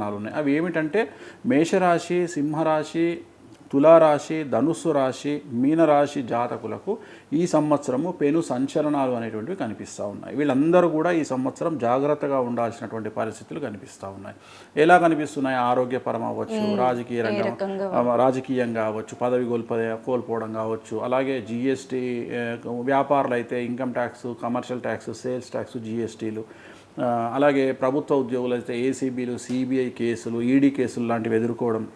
సంచలనాలు ఉన్నాయి. అవి ఏమిటంటే మేషరాశి సింహరాశి తులారాశి ధనుస్సు రాశి మీనరాశి జాతకులకు ఈ సంవత్సరము పెను సంచలనాలు అనేటువంటివి కనిపిస్తూ ఉన్నాయి. వీళ్ళందరూ కూడా ఈ సంవత్సరం జాగ్రత్తగా ఉండాల్సినటువంటి పరిస్థితులు కనిపిస్తూ ఉన్నాయి. ఎలా కనిపిస్తున్నాయి? ఆరోగ్యపరం అవ్వచ్చు రాజకీయ రంగం రాజకీయంగా అవ్వచ్చు పదవి కోల్ప కోల్పోవడం కావచ్చు అలాగే జిఎస్టీ వ్యాపారులు అయితే income tax commercial tax sales tax జిఎస్టీలు అలాగే ప్రభుత్వ ఉద్యోగులు అయితే ఏసీబీలు సిబిఐ కేసులు ఈడీ కేసులు లాంటివి ఎదుర్కోవడం.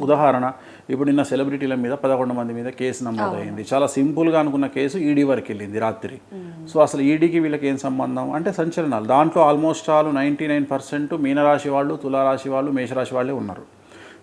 ఉదాహరణ ఇప్పుడు నిన్న సెలబ్రిటీల మీద పదకొండు మంది మీద కేసు నమోదైంది. చాలా సింపుల్గా అనుకున్న కేసు ఈడీ వరకు వెళ్ళింది రాత్రి. సో అసలు ఈడీకి వీళ్ళకి ఏం సంబంధం? అంటే సంచలనాలు. దాంట్లో almost all ninety nine percent మీనరాశి వాళ్ళు తులారాశి వాళ్ళు మేషరాశి వాళ్ళే ఉన్నారు.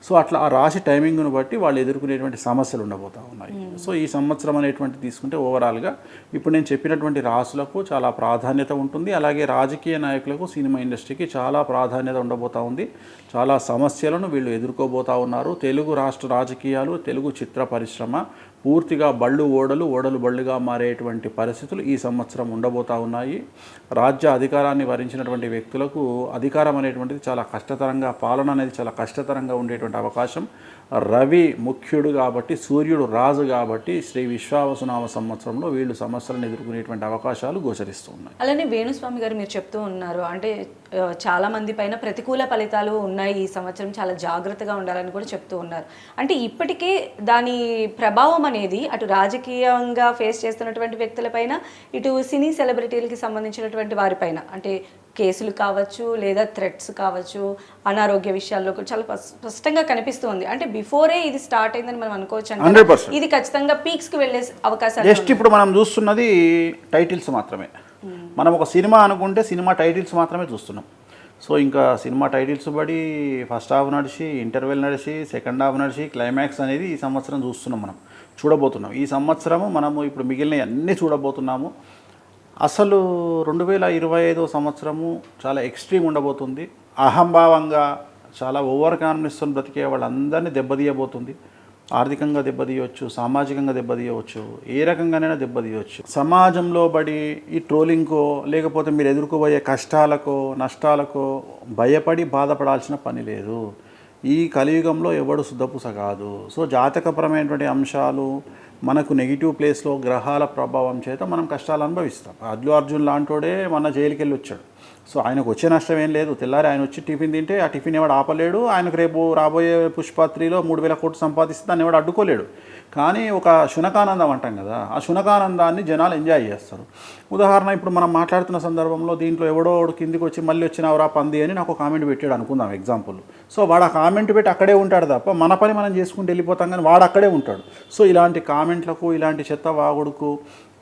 సో అట్లా ఆ రాశి టైమింగ్ను బట్టి వాళ్ళు ఎదుర్కొనేటువంటి సమస్యలు ఉండబోతూ ఉన్నాయి. సో ఈ సంవత్సరం అనేటువంటి తీసుకుంటే ఓవరాల్గా ఇప్పుడు నేను చెప్పినటువంటి రాసులకు చాలా ప్రాధాన్యత ఉంటుంది. అలాగే రాజకీయ నాయకులకు సినిమా ఇండస్ట్రీకి చాలా ప్రాధాన్యత ఉండబోతూ ఉంది. చాలా సమస్యలను వీళ్ళు ఎదుర్కోబోతూ ఉన్నారు. తెలుగు రాష్ట్ర రాజకీయాలు తెలుగు చిత్ర పరిశ్రమ పూర్తిగా బళ్ళు ఓడలు ఓడలు బళ్ళుగా మారేటువంటి పరిస్థితులు ఈ సంవత్సరం ఉండబోతా ఉన్నాయి. రాజ్య అధికారాన్ని వరించినటువంటి వ్యక్తులకు అధికారం అనేటువంటిది చాలా కష్టతరంగా పాలన అనేది చాలా కష్టతరంగా ఉండేటువంటి అవకాశం. రవి ముఖ్యుడు కాబట్టి సూర్యుడు రాజు కాబట్టి శ్రీ విశ్వావసునామ సంవత్సరంలో వీళ్ళు సమస్యలను ఎదుర్కొనేటువంటి అవకాశాలు గోచరిస్తూ ఉన్నాయి. అలానే వేణుస్వామి గారు మీరు చెప్తూ ఉన్నారు అంటే ఆ, చాలా మంది పైన ప్రతికూల ఫలితాలు ఉన్నాయి ఈ సంవత్సరం చాలా జాగ్రత్తగా ఉండాలని కూడా చెప్తూ ఉన్నారు అంటే ఇప్పటికే దాని ప్రభావం అనేది అటు రాజకీయంగా ఫేస్ చేస్తున్నటువంటి వ్యక్తులపైన ఇటు సినీ సెలబ్రిటీలకి సంబంధించినటువంటి వారిపైన అంటే కేసులు కావచ్చు లేదా థ్రెట్స్ కావచ్చు అనారోగ్య విషయాల్లో కూడా చాలా స్ప- స్పష్టంగా కనిపిస్తుంది అంటే బిఫోరే ఇది స్టార్ట్ అయిందని మనం అనుకోవచ్చు అంటారా? 100%. ఇది ఖచ్చితంగా పీక్స్కి వెళ్ళే అవకాశాలు జస్ట్ ఇప్పుడు మనం చూస్తున్నది టైటిల్స్ మాత్రమే మనం ఒక సినిమా అనుకుంటే సినిమా టైటిల్స్ మాత్రమే చూస్తున్నాం. సో ఇంకా సినిమా టైటిల్స్ బడి ఫస్ట్ హాఫ్ నడిచి ఇంటర్వెల్ నడిచి సెకండ్ హాఫ్ నడిచి క్లైమాక్స్ అనేది ఈ సంవత్సరం చూస్తున్నాం మనం. చూడబోతున్నాం. ఈ సంవత్సరము మనము ఇప్పుడు మిగిలిన అన్నీ చూడబోతున్నాము. అసలు రెండు వేల ఇరవై ఐదో సంవత్సరము చాలా ఎక్స్ట్రీమ్ ఉండబోతుంది. అహంభావంగా చాలా ఓవర్ కాన్ఫిడెన్స్తో బ్రతికే వాళ్ళందరినీ దెబ్బతీయబోతుంది. ఆర్థికంగా దెబ్బతీయవచ్చు సామాజికంగా దెబ్బతీయవచ్చు ఏ రకంగానైనా దెబ్బతీయవచ్చు. సమాజంలో బడి ఈ ట్రోలింగ్కో లేకపోతే మీరు ఎదుర్కోబోయే కష్టాలకో నష్టాలకో భయపడి బాధపడాల్సిన పని లేదు. ఈ కలియుగంలో ఎవడు శుద్ధపూస కాదు. సో జాతకపరమైనటువంటి అంశాలు మనకు నెగిటివ్ ప్లేస్లో గ్రహాల ప్రభావం చేత మనం కష్టాలు అనుభవిస్తాం. అల్లు అర్జున్ లాంటోడే మన జైలుకి వెళ్ళి వచ్చాడు సో ఆయనకు వచ్చే నష్టం ఏం లేదు. తెల్లారి ఆయన వచ్చి టిఫిన్ తింటే ఆ టిఫిన్ ఎవడు ఆపలేడు. ఆయనకు రేపు రాబోయే పుష్పత్రిలో మూడు వేల కోట్లు సంపాదిస్తే దాన్ని ఎవడు అడ్డుకోలేడు. కానీ ఒక శునకానందం అంటాం కదా ఆ శునకానందాన్ని జనాలు ఎంజాయ్ చేస్తారు. ఉదాహరణ ఇప్పుడు మనం మాట్లాడుతున్న సందర్భంలో దీంట్లో ఎవడో కిందికి వచ్చి మళ్ళీ వచ్చినవరా పంది అని నాకు కామెంట్ పెట్టాడు అనుకుందాం ఎగ్జాంపుల్ సో వాడు ఆ కామెంట్ పెట్టి అక్కడే ఉంటాడు తప్ప మన పని మనం చేసుకుంటూ వెళ్ళిపోతాం కానీ వాడు అక్కడే ఉంటాడు. సో ఇలాంటి కామెంట్లకు ఇలాంటి చెత్త వాగుడుకు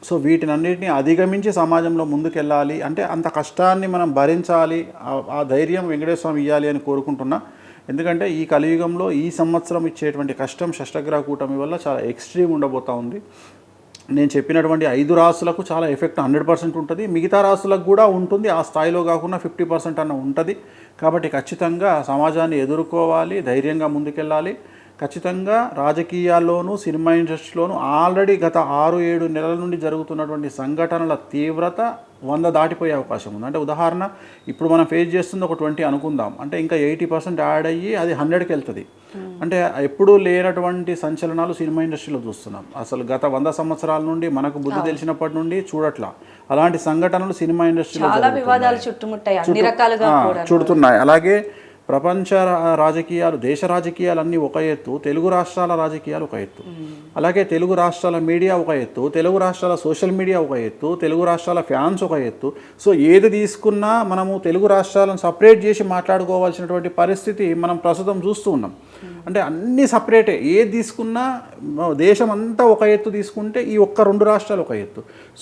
సో వీటినన్నిటిని అధిగమించి సమాజంలో ముందుకెళ్ళాలి. అంటే అంత కష్టాన్ని మనం భరించాలి. ఆ- ధైర్యం వెంకటేశ్వర స్వామి ఇవ్వాలి అని కోరుకుంటున్నా. ఎందుకంటే ఈ కలియుగంలో ఈ సంవత్సరం ఇచ్చేటువంటి కష్టం షష్టగ్రహ కూటమి వల్ల చాలా ఎక్స్ట్రీమ్ ఉండబోతా ఉంది. నేను చెప్పినటువంటి ఐదు రాసులకు చాలా ఎఫెక్ట్ హండ్రెడ్ పర్సెంట్ ఉంటుంది. మిగతా రాసులకు కూడా ఉంటుంది. ఆ స్థాయిలో కాకుండా ఫిఫ్టీ పర్సెంట్ అన్న ఉంటుంది. కాబట్టి ఖచ్చితంగా సమాజాన్ని ఎదుర్కోవాలి ధైర్యంగా ముందుకెళ్ళాలి. ఖచ్చితంగా రాజకీయాల్లోనూ సినిమా ఇండస్ట్రీలోనూ ఆల్రెడీ గత ఆరు ఏడు నెలల నుండి జరుగుతున్నటువంటి సంఘటనల తీవ్రత వంద దాటిపోయే అవకాశం ఉంది. అంటే ఉదాహరణ ఇప్పుడు మనం ఫేస్ చేస్తుంది ఒక ట్వంటీ అనుకుందాం. అంటే ఇంకా ఎయిటీ పర్సెంట్ యాడ్ అయ్యి అది హండ్రెడ్కి వెళ్తుంది. అంటే ఎప్పుడూ లేనటువంటి సంచలనాలు సినిమా ఇండస్ట్రీలో చూస్తున్నాం. అసలు గత వంద సంవత్సరాల నుండి మనకు బుద్ధి తెలిసినప్పటి నుండి చూడట్లా. అలాంటి సంఘటనలు సినిమా ఇండస్ట్రీలో చుడుతున్నాయి. అలాగే ప్రపంచ రా- రాజకీయాలు దేశ రాజకీయాలు అన్నీ ఒక ఎత్తు తెలుగు రాష్ట్రాల రాజకీయాలు ఒక ఎత్తు. అలాగే తెలుగు రాష్ట్రాల మీడియా ఒక ఎత్తు తెలుగు రాష్ట్రాల సోషల్ మీడియా ఒక ఎత్తు తెలుగు రాష్ట్రాల ఫ్యాన్స్ ఒక ఎత్తు. సో ఏది తీసుకున్నా మనము తెలుగు రాష్ట్రాలను సపరేట్ చేసి మాట్లాడుకోవాల్సినటువంటి పరిస్థితి మనం ప్రస్తుతం చూస్తూ ఉన్నాం. అంటే అన్ని సపరేటే. ఏది తీసుకున్నా దేశం అంతా ఒక ఎత్తు తీసుకుంటే ఈ ఒక్క రెండు రాష్ట్రాలు ఒక ఎత్తు.